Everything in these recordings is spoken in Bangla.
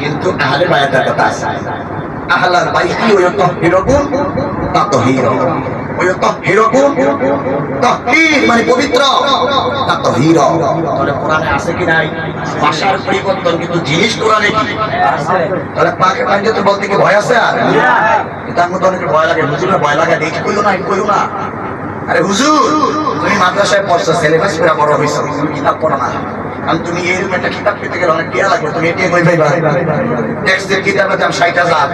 কিন্তু আহলে বায়াতের কথা আছে। আহলাল বাইতি ওয়া তাহহিরুকুম তাতহীরা। ওয়া তাহহিরুকুম তাহহীর মানে পবিত্র তাতহীরা। তাহলে কোরআনে আছে কি নাই? ভাষার পরিবর্তন কিন্তু জিনিস কোরআনে কি? তাহলে পাকে পাকে তো বলতে কি ভয় আছে আর? তার মধ্যে অনেকের ভয় লাগে। হুজুরের ভয় লাগে দেখি কইলো না কইলো না। আরে হুজুর তুমি মাদ্রাসায় পড়ছো সিলেবাস পুরা বড় হইছো। কিতাব পড়ো না। কারণ তুমি এইরকম একটা কিতাব পেতে গেলে অনেক টিয়া লাগবে তুমি এটি কই পাইবা টেক্সটের কিতাবের দাম ষাট হাজার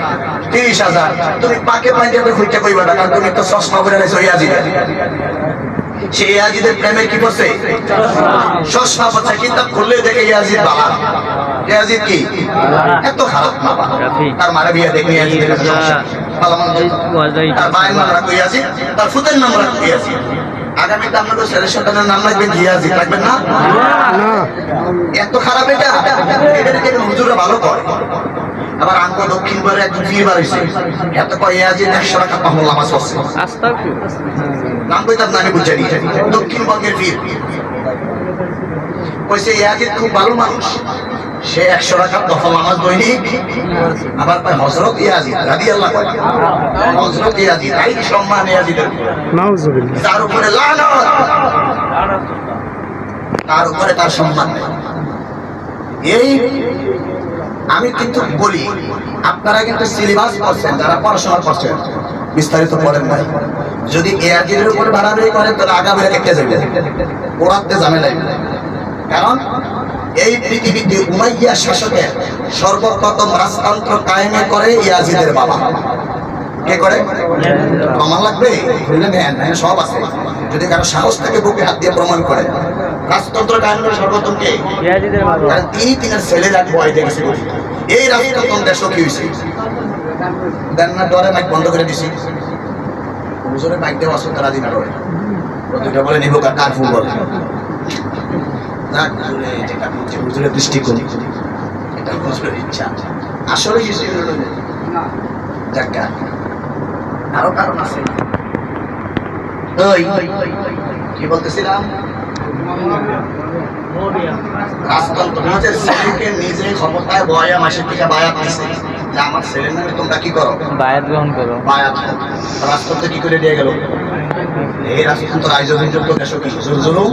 তিরিশ হাজার। তুমি পাকে পাইতে তো খুঁজতে কইবা না কারণ তুমি তো চশমা পরে রয়েছো ইয়াজিদের সেই ইয়াজিদের প্রেমের কি করছে? চশমা পড়ছে কিতাব খুললে দেখে ইয়াজিদ বাবা। ইয়াজিদ কি? এত খারাপ না বাবা তার মারা বিয়া দেখে ইয়াজিদের কাছে সমস্যা। তার মায়ের নাম রাখো ইয়াজিদ তার ফুতের নাম রাখো ইয়াজিদ আগামীতে আপনাদের ছেলে সন্তানের নাম রাখবেন জিয়াজিদ রাখবেন না? এত খারাপ এটা? এটা হুজুরা ভালো করে? আবার আঙ্গ দক্ষিণ করে একজন ফির বার হয়েছে এত কয় ইয়াজিদ একশো টাকা পাহল নামাজ পড়ছে নাম কইতাম না আমি বুঝে নি দক্ষিণবঙ্গের ফির কইছে ইয়াজিদ খুব ভালো মানুষ। সে একশো টাকা দফা নামাজ দৈনিক আবার কয় হজরত ইয়াজিদ রাদি আল্লাহ হজরত ইয়াজিদ এই সম্মান ইয়াজিদের তার উপরে তার উপরে তার সম্মান এই আমি কিন্তু বলি আপনারা কিন্তু সিলেবাস করছেন যারা পড়াশোনা করছেন বিস্তারিত পড়েন নাই। যদি এয়ারজির উপর বাড়াবাড়ি করেন তাহলে আগামী কেটে যাবে। ওরাতে ঝামেলা কারণ এই পৃথিবীতে উমাইয়া শাসকের সর্বপ্রথম রাজতন্ত্র কায়েমে করে ইয়াজিদের বাবা। কে করে? প্রমাণ লাগবে? সব আছে। যদি কারও সাহস থেকে বুকে হাত দিয়ে প্রমাণ করে। রাজতন্ত্র কায়েম করে সর্বপ্রথম কে? কারণ তিনি তিনের ছেলে রাখ বয় দেখেছে এই রাজতন্ত্র দেশ কি হয়েছে? দেন না ডরে মাইক বন্ধ করে দিছি। হুজুরের মাইক দেওয়া ডরে বলে নিব কার কার ফুল বলে? যাক, হুজুরে যেটা বলছে হুজুরের দৃষ্টিকোণ এটা হুজুরের ইচ্ছা। আসলে কিছু হলো না। যাক আরও কারণ আছে। ওই কি বলতেছিলাম? রাজতন্ত্র নিজের ছেলেকে নিজে ক্ষমতায় বয়া মাসের থেকে বায়াত দিছে যে আমার ছেলের নামে তোমরা কি করো? বায়াত গ্রহণ করো। বায়াত রাজতন্ত্র কি করে দিয়ে গেল? এই রাজতন্ত্র আয়োজন যোগ্য দেশ কি জুলজুলু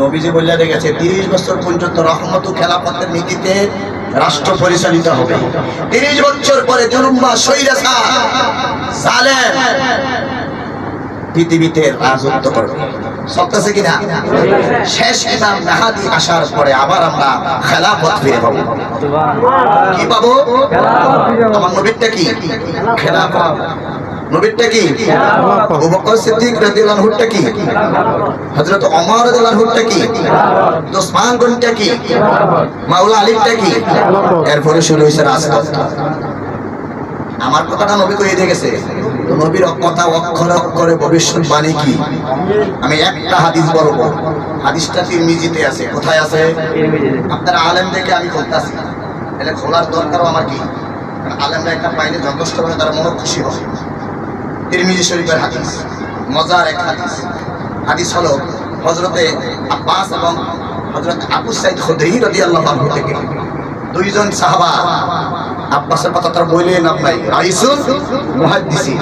নবীজি বললে গেছে তিরিশ বছর পর্যন্ত রহমত খেলাফতের নীতিতে রাষ্ট্র পরিচালিত হবে। তিরিশ বছর পরে জুলুম্বা সৈরাসা পৃথিবীতে রাজত্ব করবে। সত্যাছে কিনা? শেষ ইমাম মেহাদি আসার পরে আবার আমরা খেলাফত ফিরে পাবো। কি পাবো। আমার নবীরটা কি? খেলাফত। নবীরটা কি? আবু বকর সিদ্দিক রাদিয়াল্লাহু আনহুরটা কি? হযরত ওমর রাদিয়াল্লাহু আনহুরটা কি? ওসমান গনটা কি? মাওলা আলীরটা কি? এরপরে শুরু হয়েছে রাজতন্ত্র। আমার কথাটা নবী কয়ে দিয়ে গেছে নবীর কথা অক্ষরে অক্ষরে ভবিষ্যৎবাণী কি? আমি একটা হাদিস বলব। হাদিসটা তিরমিজিতে আছে, কোথায় আছে? আপনারা আলেম দেখে আমি খুলতেছি। তাহলে খোলার দরকারও আমার কি? আলেমরা একটা পাইলে যথেষ্ট হবে তারা মনে খুশি হবে। তিরমিজি শরীফের হাদিস। মজার এক হাদিস। হাদিস হলো হজরতে আব্বাস এবং হজরত আবু সাইদ খুদেই রাদিয়াল্লাহু আনহু থেকে। দুইজন সাহাবা আব্বাসের কথা তার বইলেন আপনাই আইসুন মুহাদ্দিসি।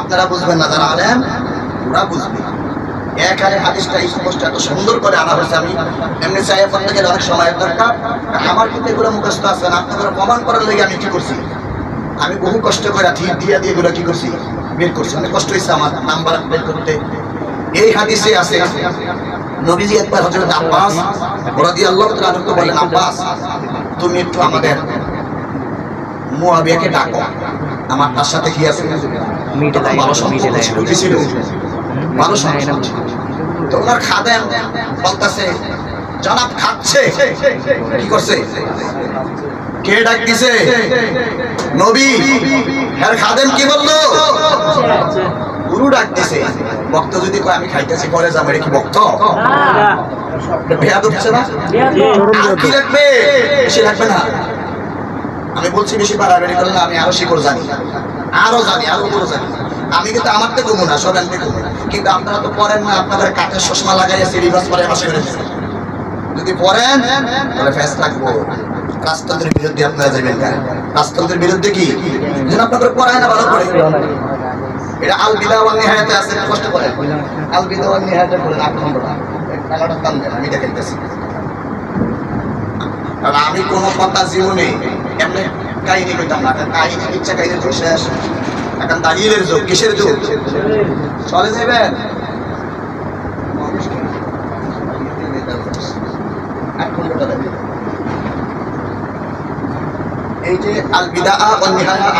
আপনারা বুঝবেন না, যারা আলেম, ওরা বুঝবে। একারে হাদিসটা স্পষ্ট এত সুন্দর করে আনা হয়েছে, আমি এমনি চাই গেলে অনেক সময়ের দরকার। আমার কিন্তু এগুলো মুখস্থ আছে না, আপনাদের প্রমাণ করার লেগে আমি কি করছি? আমি বহু কষ্ট করে ঠিক দিয়া দিয়ে এগুলো কি করছি? বের করছি। অনেক কষ্ট হয়েছে আমার নাম্বার বের করতে। এই হাদিসে আছে নবীজি একবার হজরত আব্বাস রাদিয়াল্লাহু তাআলা আনহু বললেন আব্বাস তুমি একটু আমাদের মুয়াবিয়াকে ডাকো। আমার তার সাথে কি আছে? ভালো সম্পর্ক। ছিল কি ছিল ভালো সম্পর্ক ছিল। তো ওনার খাদেম বলতেছে জনাব খাচ্ছে। কি করছে? কে ডাক দিছে? নবী খাদেম কি বলল? গুরু ডাক দিছে। যদি কয়, আমি খাইতেছি, পরে এটা কি আমি বলছি, বেশি বাড়াবাড়ি করলে আমি আরও শিকড় জানি। আরও জানি, আরও উপরে জানি। আমি কিন্তু আমার থেকে কমু না সব এনতে কমু না কিন্তু আপনারা তো পড়েন না, আপনাদের কাঠের চশমা লাগাইয়া সিলেবাস পরে দিচ্ছেন যদি পড়েন, তাহলে ফেস লাগবো রাজতন্ত্রের বিরুদ্ধে আপনারা যাবেন কেন? রাজতন্ত্রের বিরুদ্ধে কি? যেন আপনাদের পড়ায় না ভালো করে। এটা আল বিদা ওয়াল নিহায়াতে আছে কষ্ট করে? আল বিদা ওয়াল নিহায়াতে করে আট ঘণ্টা টাকাটা দাম দেন, আমি দেখাইতেছি কারণ আমি কোনো কথা জীবনে এমনি কাহিনী কইতাম না। কাহিনী, ইচ্ছা কাহিনী শেষ। এখন দাঁড়িয়ে যুগ, কিসের যুগ? চলে যাবেন আট ঘণ্টা দেবেন এই যে আল বিদা ও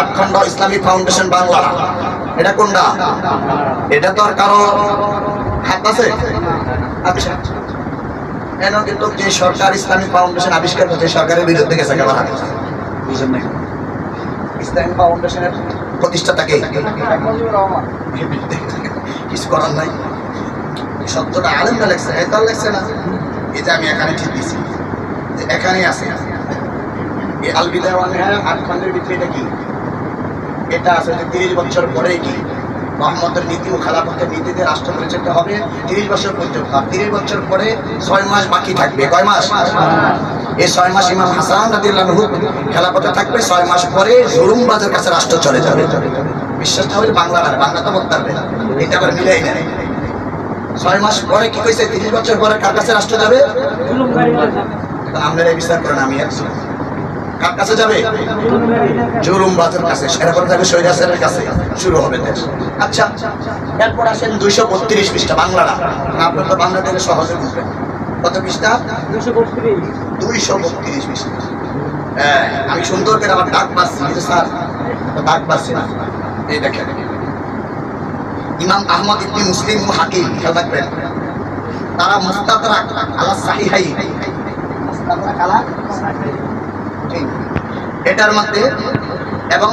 আটখণ্ড ইসলামিক ফাউন্ডেশন বাংলা। এটা কোনটা? এটা তো আর কারও হাত আছে? আচ্ছা। কেন কিন্তু যে সরকার ইসলামিক ফাউন্ডেশন আবিষ্কার করছে সরকারের বিরুদ্ধে গেছে কেমন হাত? ইসলামিক ফাউন্ডেশনের প্রতিষ্ঠাতাকে কিছু করার নাই। লেখছে এটা লেখছে না। এই যে আমি এখানে ঠিক দিছি যে এখানেই আছে। এটা কি? এটা তিরিশ বছর পরে কি মোহাম্মদের নীতি ও নীতিতে রাষ্ট্র হবে। তিরিশ বছর পর্যন্ত, আর তিরিশ বছর পরে ছয় মাস বাকি থাকবে। কয় মাস? এই ছয় মাস ইমাম হাসান খেলাফতে থাকবে। ছয় মাস পরে জুলুমবাজের কাছে রাষ্ট্র চলে যাবে। বিশ্বাসটা হলে বাংলা না, বাংলা তো বলতে এটা মিলাই নেয় ছয় মাস পরে কি কইছে? তিরিশ বছর পরে কার কাছে রাষ্ট্র যাবে? আপনারা বিচার করেন আমি একজন। কার কাছে যাবে? কাছে সেরকম যাবে সৈরাসের কাছে। শুরু হবে দেশ। আচ্ছা এরপর আসেন দুইশো বত্রিশ পৃষ্ঠা বাংলাটা আপনার তো বাংলা থেকে সহজে বুঝবেন। কত পৃষ্ঠা? দুইশো বত্রিশ। পৃষ্ঠা। হ্যাঁ আমি সুন্দর করে আমার ডাক পাচ্ছি স্যার? ডাক পাচ্ছি না। এই দেখেন। ইমাম আহমদ ইবনে মুসলিম ও হাকিম খেয়াল রাখবেন। তারা মুস্তাদরাক আলা সাহিহাই মুস্তাদরাক আলা। এটার মধ্যে এবং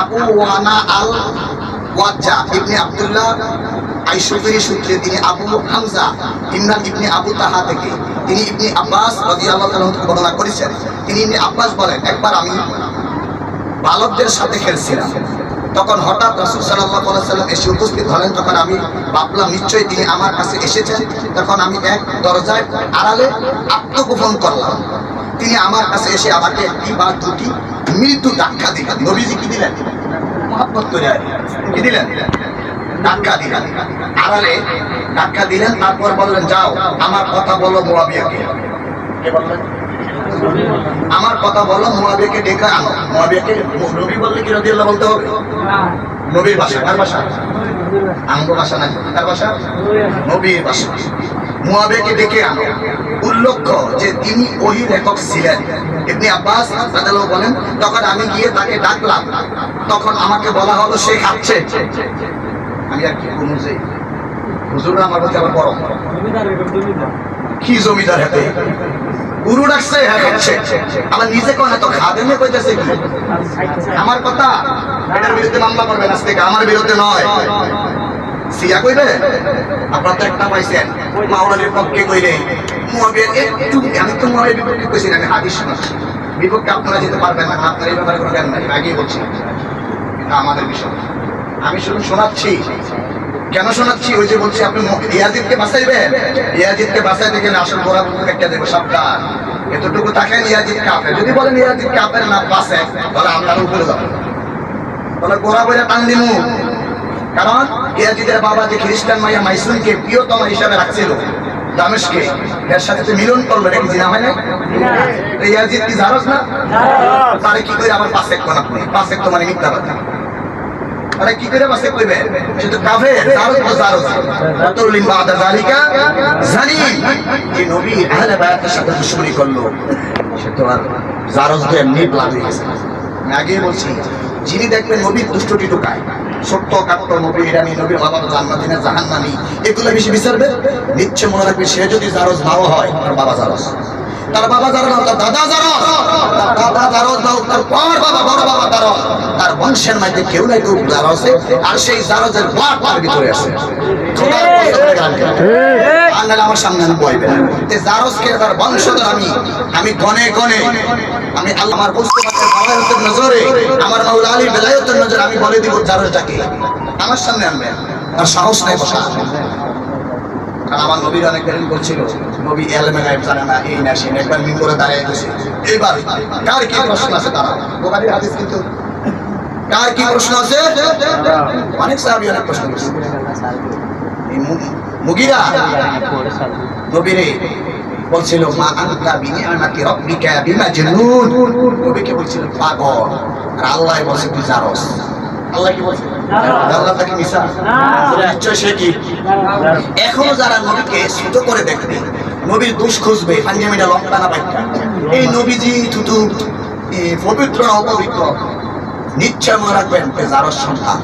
আবু ওয়ানা আল ওয়াজ্জা ইবনে আব্দুল্লাহ আইসুফিরি সূত্রে তিনি আবু হামজা ইমরান ইবনে আবু তাহা থেকে তিনি ইবনে আব্বাস বর্ণনা করেছেন। তিনি ইবনে আব্বাস বলেন, একবার আমি বালকদের সাথে খেলছিলাম। তখন হঠাৎ রাসুল সাল্লাহ সাল্লাম এসে উপস্থিত হলেন। তখন আমি ভাবলাম, নিশ্চয়ই তিনি আমার কাছে এসেছেন। তখন আমি এক দরজায় আড়ালে আত্মগোপন করলাম। তিনি আমার কাছে এসে আমাকে একটি বা দুটি মৃত্যু ধাক্কা দিলেন। নবীজি কি দিলেন? মহাব্বত করে কি। দিলেন? ধাক্কা দিলেন। আড়ালে ধাক্কা দিলেন, তারপর বললেন, যাও, আমার কথা বলো মোয়াবিয়াকে। আমার কথা বলো মুয়াবিয়াকে ডেকে আনো। মুয়াবিয়াকে নবী বললে কি রাদিয়াল্লাহু বলতে হবে? নবীর ভাষা। কার ভাষা? আঙ্গ ভাষা না কার ভাষা? নবীর ভাষা। মুয়াবিয়াকে ডেকে আনো। উল্লেখ্য যে তিনি ওহি লেখক ছিলেন। ইবনে আব্বাস রাদিয়াল্লাহু বলেন, তখন আমি গিয়ে তাকে ডাকলাম। তখন আমাকে বলা হলো, সে খাচ্ছে। আমি আর কি যে, হুজুররা আমার প্রতি আবার বড় কি জমিদার হাতে? গুরু ডাকছে হ্যাঁ খাচ্ছে। আমার নিজে কোন এত খাবে না কইতেছে কি? আমার কথা, এটার বিরুদ্ধে মামলা করবেন আজ থেকে আমার বিরুদ্ধে নয়। সিয়া কইবে? আপনার তো একটা পাইছেন। মাওলানির পক্ষে কইলে। একটু আমি তো বিপক্ষে কইছি আমি হাদিস বিপক্ষে আপনারা যেতে পারবেন না, আপনার এই ব্যাপারে কোনো জ্ঞান নাই বলছি। এটা আমাদের বিষয়। আমি শুধু শোনাচ্ছি। কেন শোনাচ্ছি? ওই যে বলছি, আপনি ইয়াজিদকে বাঁচাইবেন? ইয়াজিদকে বাঁচাইতে গেলে আসল গোড়া একটা দেবো সাবধান। এতটুকু থাকেন ইয়াজিদ কাফের। যদি বলেন ইয়াজিদ কাফের না বাঁচে তাহলে আরও উপরে যাব তাহলে গোড়া বইটা টান দিমু। কারণ ইয়াজিদের বাবা যে খ্রিস্টান মাইয়া মাইসুনকে প্রিয়তম হিসাবে রাখছিল দামেশকে এর সাথে তো মিলন করল এটা কি জিনা হয় না ইয়াজিদ কি জারস না? তারে কি করে আমার পাশে কোন আপনি? পাশে তো মানে মিথ্যা কথা। আরে কি করে বাসে কইবে? শুধু কাফের জারজ তো জারজ রাতুলিন বাদা যালিকা জানি। যে নবী আহলে বায়াতের সাথে দুশমনি করল সে তো আর জারজ তো এমনি ব্লাড হয়ে গেছে। আগেই বলছি যিনি দেখবেন নবীর দুষ্টটি ঢুকায় সত্য কাত্য নবী ইরানি নবীর বাবা জান্নাতি এগুলো বেশি বিচারবে? নিচ্ছে মনে রাখবে সে যদি জারজ নাও হয়, তার বাবা জারজ। তার বাবা জারজ তার দাদা জারজ। তার দাদা জারজ নাও, তার পর বাবা, বড় বাবা জারজ। তার বংশের মধ্যে কেউ না কেউ জারজে, আর সেই জারজের বাপ তার ভিতরে আছে। খোদার কসম নাহলে আমার সামনে আমি বইবে তে জারজকে তার বংশধর আমি? আমি গনে গনে, আমি আমার নজরে, আমার মাওলা আলী বেলায়তের নজরে আমি বলে দিব জারজটাকে আমার সামনে আনবে। আর সাহস নাই বসা। আমার নবীর অনেক করছিল। নবী এলমে না না একবার করে দাঁড়িয়ে কার কি প্রশ্ন আছে তারা? কিন্তু কার কি প্রশ্ন আছে? মুগিরা। নবীরে বলছিল মা আনতা বিনিআমাতি রাব্বিকা বিমাজনুন। নবীকে বলছিল পাগল। আর আল্লাহ বলছে তুই জারস। আল্লাহ কি বলছে? আল্লাহ তাকে মিশা। নিশ্চয় সে কি? এখনও যারা নবীকে ছোট করে দেখবে নবীর দোষ খুঁজবে পাঞ্জাবিটা লম্বা না বাইকটা এই নবীজি থুতু এ, পবিত্র অপবিত্র নিশ্চয় মনে রাখবেন জারস সন্তান।